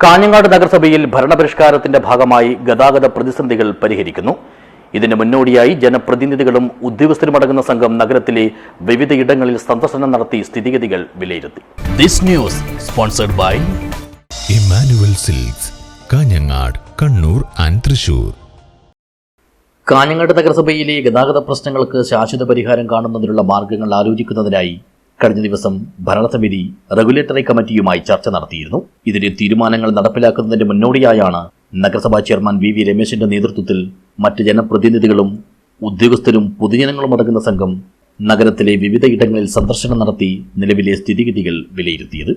കാഞ്ഞങ്ങാട് നഗരസഭയിൽ ഭരണപരിഷ്കാരത്തിന്റെ ഭാഗമായി ഗതാഗത പ്രതിസന്ധികൾ പരിഹരിക്കുന്നു. ഇതിന് മുന്നോടിയായി ജനപ്രതിനിധികളും ഉദ്യോഗസ്ഥരുമടങ്ങുന്ന സംഘം നഗരത്തിലെ വിവിധയിടങ്ങളിൽ സന്ദർശനം നടത്തി സ്ഥിതിഗതികൾ വിലയിരുത്തി. This news sponsored by Emmanuel Silks Kanhangad Kannur and Thrissur Kanhangad നഗരസഭയിലെ ഗതാഗത പ്രശ്നങ്ങൾക്ക് ശാശ്വത പരിഹാരം കാണുന്നതിനുള്ള മാർഗങ്ങൾ ആലോചിക്കുന്നതിനായി കഴിഞ്ഞ ദിവസം ഭരണസമിതി റെഗുലേറ്ററി കമ്മിറ്റിയുമായി ചർച്ച നടത്തിയിരുന്നു. ഇതിന്റെ തീരുമാനങ്ങൾ നടപ്പിലാക്കുന്നതിന് മുന്നോടിയായാണ് നഗരസഭാ ചെയർമാൻ വി വി രമേശിന്റെ നേതൃത്വത്തിൽ മറ്റ് ജനപ്രതിനിധികളും ഉദ്യോഗസ്ഥരും പൊതുജനങ്ങളും അടങ്ങുന്ന സംഘം നഗരത്തിലെ വിവിധ ഇടങ്ങളിൽ സന്ദർശനം നടത്തി നിലവിലെ സ്ഥിതിഗതികൾ വിലയിരുത്തിയത്.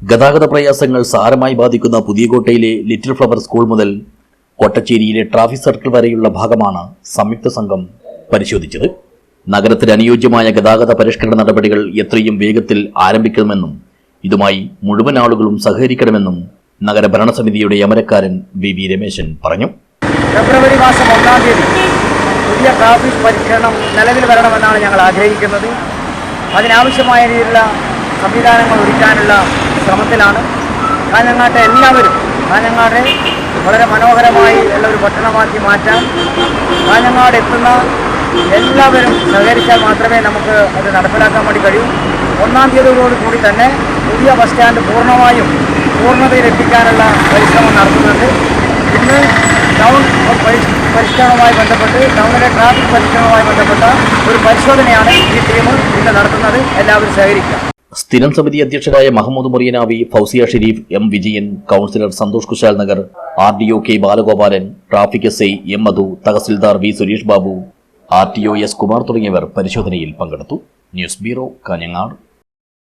ഗതാഗത പ്രയാസങ്ങൾ സാരമായി ബാധിക്കുന്ന പുതിയകോട്ടയിലെ ലിറ്റിൽ ഫ്ലവർ സ്കൂൾ മുതൽ കൊട്ടച്ചേരിയിലെ ട്രാഫിക് സർക്കിൾ വരെയുള്ള ഭാഗമാണ് സംയുക്ത സംഘം പരിശോധിച്ചത്. നഗരത്തിന് അനുയോജ്യമായ ഗതാഗത പരിഷ്കരണ നടപടികൾ എത്രയും വേഗത്തിൽ ആരംഭിക്കണമെന്നും ഇതുമായി മുഴുവൻ ആളുകളും സഹകരിക്കണമെന്നും നഗരഭരണസമിതിയുടെ അമരക്കാരൻ വി വി രമേശൻ പറഞ്ഞു. ഫെബ്രുവരി മാസം ഒന്നാം തീയതി പുതിയ ട്രാഫിക് പരിഷ്കരണം നിലവിൽ വരണമെന്നാണ് ഞങ്ങൾ ആഗ്രഹിക്കുന്നത്. അതിനാവശ്യമായ രീതിയിലുള്ള സംവിധാനങ്ങൾ ഒരുക്കാനുള്ള ശ്രമത്തിലാണ്. കാഞ്ഞങ്ങാട്ടെ എല്ലാവരും കാഞ്ഞങ്ങാട്ടെ വളരെ മനോഹരമായി ഉള്ള ഒരു പട്ടണമാക്കി മാറ്റാൻ കാഞ്ഞങ്ങാട് എത്തുന്ന എല്ലാവരും സഹകരിച്ചാൽ മാത്രമേ നമുക്ക് അത് നടപ്പിലാക്കാൻ വേണ്ടി കഴിയൂ. ഒന്നാം തീയതിയോട് കൂടി തന്നെ പുതിയ ബസ് സ്റ്റാൻഡ് പൂർണമായും പൂർണതയിലെത്തിക്കാനുള്ള പരിശ്രമം നടത്തുന്നുണ്ട്. ഇന്ന് ടൗൺ പരിഷ് പരിഷ്കരണവുമായി ബന്ധപ്പെട്ട് ടൗണിലെ ട്രാഫിക് പരിഷ്കരണവുമായി ബന്ധപ്പെട്ട ഒരു പരിശോധനയാണ് ഈ ടീം ഇന്ന് നടത്തുന്നത്. എല്ലാവരും സഹകരിക്കുക. സ്ഥിരം സമിതി അധ്യക്ഷരായ Mahmood Muriyanavi Fousiya Sharif M Vijayan councillor Santhosh Kushal Nagar R D O K Balagopalan traffic S I M Madhu tahsildar V Suresh Babu R T O S Kumar തുടങ്ങിയവർ പരിശോധനയിൽ പങ്കെടുത്തു. News bureau Kanhangad.